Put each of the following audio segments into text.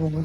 我们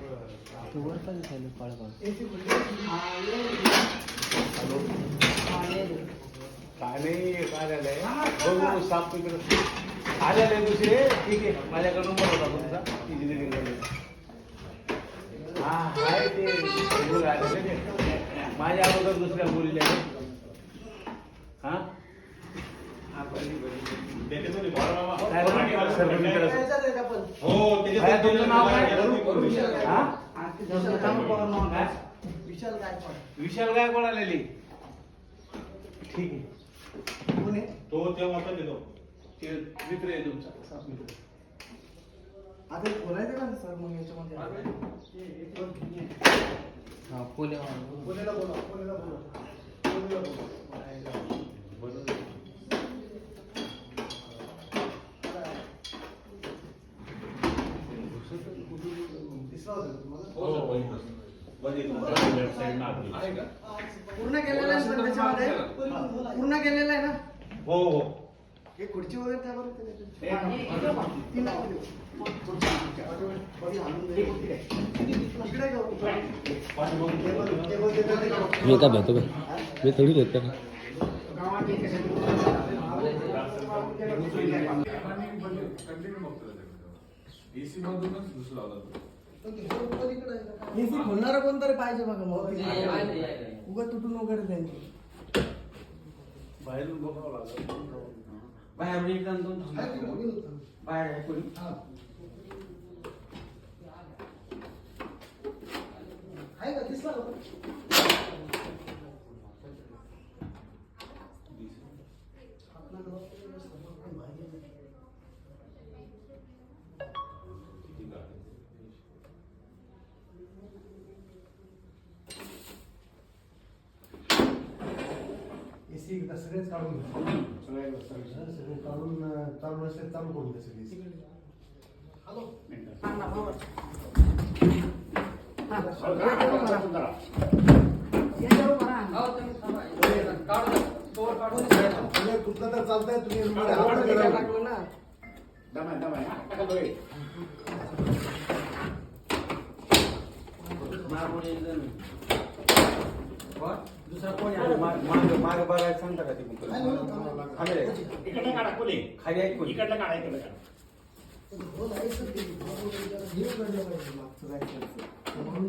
हा, वर काय झालंय बघू साफ तिकडे आलेले दुसरे. ठीक आहे. माझ्याकडे नंबर होता तुमचा. इंजिनिअरिंगमध्ये हा आहे ते. आलेले ते. माझ्या अगोदर दुसऱ्या मुलीला हा? हो काय तुमचं नाव काय? तिथं स्वतःहून पवार नाव काय? विशाल गायकवाड. विशाल काय आलेली. ठीक आहे? तो तेव्हा पण देतो ते मित्र आहे तुमचा. साफ मित्र. आता हे बोलायचं का सर? मग याच्यामध्ये. हा पुणे पुण्याला बोला पुण्याला बोला पुण्याला बोला. दिसला होता तुम्हाला? पूर्ण केलेलं ना त्याच्यामध्ये? हो खुर्ची वगैरे काय बरं मी काय भेटतो का थोडी घेतो का एसी मधूनच घुसला होता खोलणारं कोणतरी पाहिजे बघा मग. उगा तुटून वगैरे त्यांची. बाहेरून बघावं लागेल. आहे का? दिसला एकदा सगळेच काढून घ्या. सगळे काढून अं, चालू असेल चालू करून द्या सगळे AC. हॅलो सांगा बरोबर तुम्ही कुठलं तर चालतंय तुम्ही मध्ये हात करा. माग बघायला सांगता का ते नाही, नाही, नाही, खाली आहे. इकडनं काढा कोणी खाली आहे कोणी? इकडनं काढा इकडनं काढा हो, नाही सर, ते हे उघडलं पाहिजे मागचं जायचं. म्हणून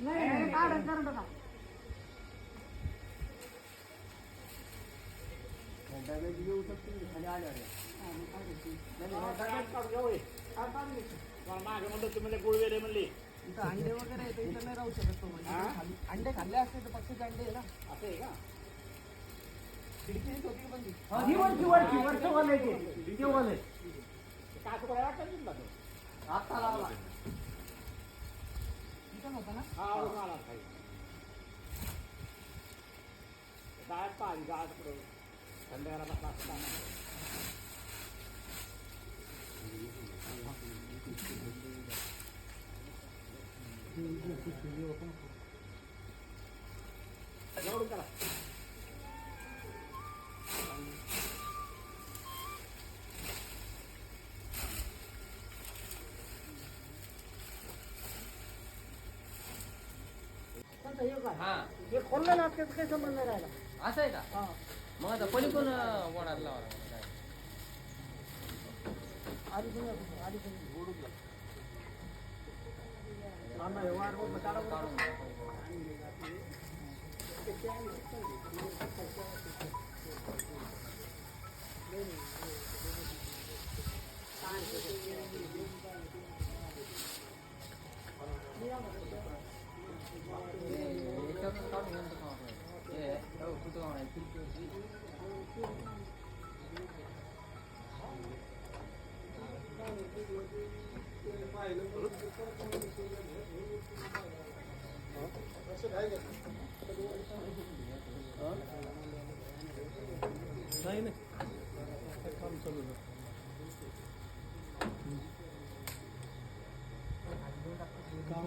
नाही काढा काढा मागे म्हणलं तुम्ही गुळवेरे म्हणले इथं अंडे वगैरे आहे, इथं नाही राहू शकत तो म्हणजे. अंडे खाल्ले असते तर पक्षीचे अंडे आहे ना असं आहे का खिडकी होती पण ती. वरची वरची वरचं ते. काय वाटतं आता लावला इथं होता ना हा आवडून आला खाली गाळात पाहिजे गाळात पुढे थंड्याला बसला असताना एवढं करा हाँ। सहयोग आहे हे खोललं ना त्याचं काही संबंध राहिला असं आहे का? हा। मग आता पलीकडून वडाला लावा आधी तुम्ही आधी तुम्ही आम्ही व्यवहार वर बसायला बोलतो. नाही नाही. काम चालू काम